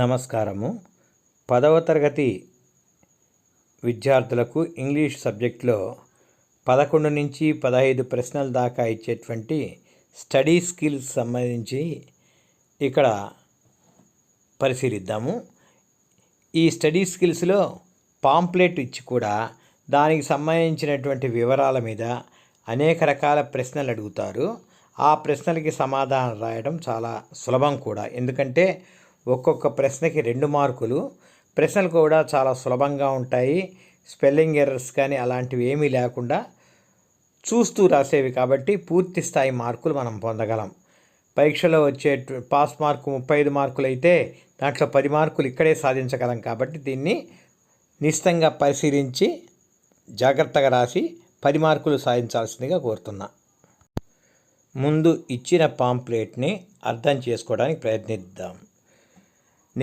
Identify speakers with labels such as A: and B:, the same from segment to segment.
A: నమస్కారము పదవ తరగతి విద్యార్థులకు ఇంగ్లీష్ సబ్జెక్టులో పదకొండు నుంచి పదహైదు ప్రశ్నల దాకా ఇచ్చేటువంటి స్టడీ స్కిల్స్ సంబంధించి ఇక్కడ పరిశీలిద్దాము ఈ స్టడీ స్కిల్స్లో పాంప్లెట్ ఇచ్చి కూడా దానికి సంబంధించినటువంటి వివరాల మీద అనేక రకాల ప్రశ్నలు అడుగుతారు ఆ ప్రశ్నలకి సమాధానం రాయడం చాలా సులభం కూడా ఎందుకంటే ఒక్కొక్క ప్రశ్నకి రెండు మార్కులు ప్రశ్నలు కూడా చాలా సులభంగా ఉంటాయి స్పెల్లింగ్ ఎర్రర్స్ కానీ అలాంటివి ఏమీ లేకుండా చూస్తూ రాసేవి కాబట్టి పూర్తి స్థాయి మార్కులు మనం పొందగలం పరీక్షలో వచ్చే పాస్ మార్కు ముప్పై ఐదు మార్కులు అయితే దాంట్లో పది మార్కులు ఇక్కడే సాధించగలం కాబట్టి దీన్ని నిశ్చితంగా పరిశీలించి జాగ్రత్తగా రాసి పది మార్కులు సాధించాల్సిందిగా కోరుతున్నా ముందు ఇచ్చిన పాంప్లెట్ని అర్థం చేసుకోవడానికి ప్రయత్నిద్దాం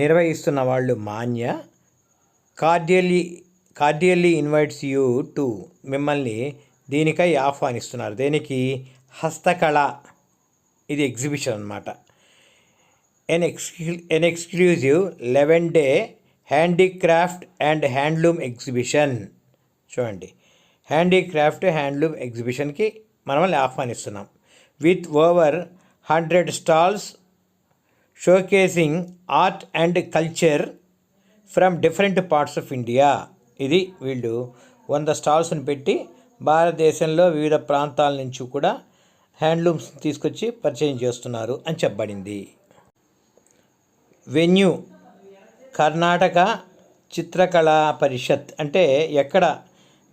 A: నిర్వహిస్తున్న వాళ్ళు మాన్య cordially cordially invites you to మిమ్మల్ని దీనికై ఆహ్వానిస్తున్నారు దేనికి హస్తకళ ఇది ఎగ్జిబిషన్ అనమాట an ఎక్స్క్లూ an exclusive eleven day handicraft and handloom exhibition చూడండి హ్యాండీక్రాఫ్ట్ హ్యాండ్లూమ్ ఎగ్జిబిషన్కి మనమల్ని ఆహ్వానిస్తున్నాం with over hundred stalls showcasing art and culture from different parts of India ఇది వీళ్ళు వంద స్టాల్స్ని పెట్టి భారతదేశంలో వివిధ ప్రాంతాల నుంచి కూడా హ్యాండ్లూమ్స్ తీసుకొచ్చి పరిచయం చేస్తున్నారు అని చెప్పబడింది వెన్యూ కర్ణాటక చిత్రకళా పరిషత్ అంటే ఎక్కడ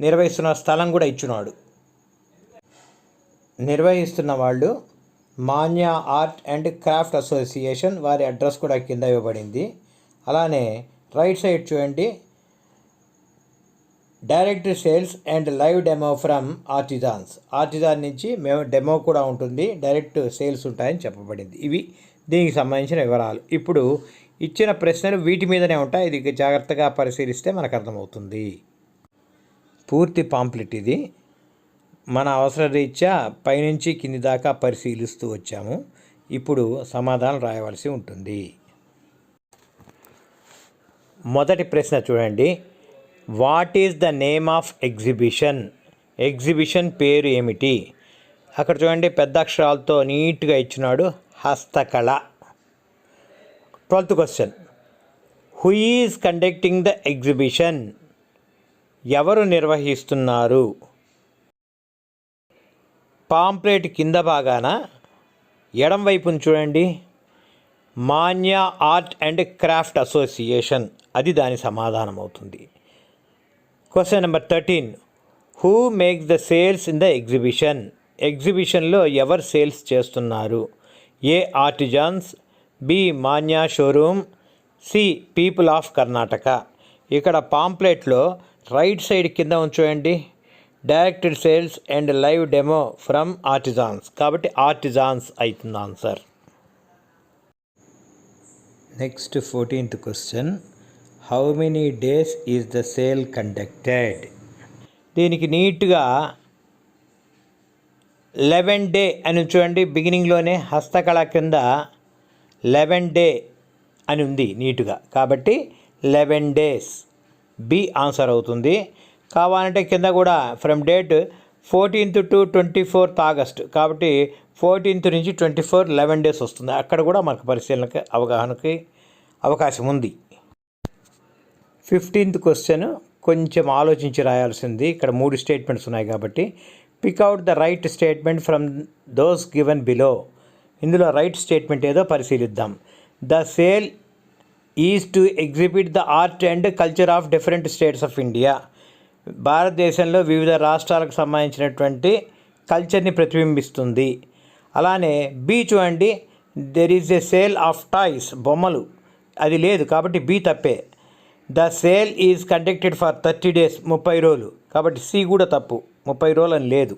A: నిర్వహిస్తున్న స్థలం కూడా ఇచ్చినాడు నిర్వహిస్తున్న వాళ్ళు Manya art and craft association వారి అడ్రస్ కూడా కింద ఇవ్వబడింది అలానే రైట్ సైడ్ చూడండి direct sales and live demo from artisans artisan నుంచి మేము డెమో కూడా ఉంటుంది డైరెక్ట్ సేల్స్ ఉంటాయని చెప్పబడింది ఇవి దీనికి సంబంధించిన వివరాలు ఇప్పుడు ఇచ్చిన ప్రశ్నలు వీటి మీదనే ఉంటాయి ఇది జాగ్రత్తగా పరిశీలిస్తే మనకు అర్థమవుతుంది పూర్తి పాంప్లెట్ ఇది మన అవసర రీత్యా పైనుంచి కింది దాకా పరిశీలిస్తూ వచ్చాము ఇప్పుడు సమాధానం రాయవలసి ఉంటుంది మొదటి ప్రశ్న చూడండి what is the name of exhibition exhibition పేరు ఏమిటి అక్కడ చూడండి పెద్ద అక్షరాలతో నీట్గా ఇచ్చినాడు Hastakala twelfth question who is conducting the exhibition ఎవరు నిర్వహిస్తున్నారు పాంప్లెట్ కింద భాగాన ఎడం వైపును చూడండి Manya art and craft association అది దాని సమాధానం అవుతుంది question number thirteen who make the sales in the exhibition ఎగ్జిబిషన్లో ఎవరు సేల్స్ చేస్తున్నారు A artisans B Manya showroom C people of Karnataka ఇక్కడ పాంప్లెట్లో రైట్ సైడ్ కింద ఉంచోయండి directed sales and live demo from artisans కాబట్టి ఆర్టిజాన్స్ అవుతుంది answer next fourteenth question how many days is the sale conducted దీనికి నీట్గా లెవెన్ డే అని చూడండి బిగినింగ్లోనే హస్తకళ కింద లెవెన్ డే అని ఉంది నీటుగా కాబట్టి లెవెన్ డేస్ బి ఆన్సర్ అవుతుంది కావాలంటే కింద కూడా from date fourteenth to twenty fourth August కాబట్టి ఫోర్టీన్త్ నుంచి ట్వంటీ ఫోర్ లెవెన్ డేస్ వస్తుంది అక్కడ కూడా మనకు పరిశీలనకి అవగాహనకి అవకాశం ఉంది ఫిఫ్టీన్త్ క్వశ్చన్ కొంచెం ఆలోచించి రాయాల్సింది ఇక్కడ మూడు స్టేట్మెంట్స్ ఉన్నాయి కాబట్టి pick out the right statement from those given below ఇందులో రైట్ స్టేట్మెంట్ ఏదో పరిశీలిద్దాం the sale is to exhibit the art and culture of different states of India భారతదేశంలో వివిధ రాష్ట్రాలకు సంబంధించినటువంటి కల్చర్ని ప్రతిబింబిస్తుంది అలానే బీ చూడండి there is a sale of toys బొమ్మలు అది లేదు కాబట్టి బీ తప్పే the sale is conducted for thirty days ముప్పై రోజులు కాబట్టి సి కూడా తప్పు ముప్పై రోజులు అని లేదు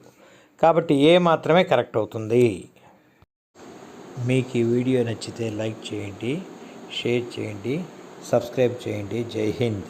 A: కాబట్టి ఏ మాత్రమే కరెక్ట్ అవుతుంది మీకు ఈ వీడియో నచ్చితే లైక్ చేయండి షేర్ చేయండి సబ్స్క్రైబ్ చేయండి జై హింద్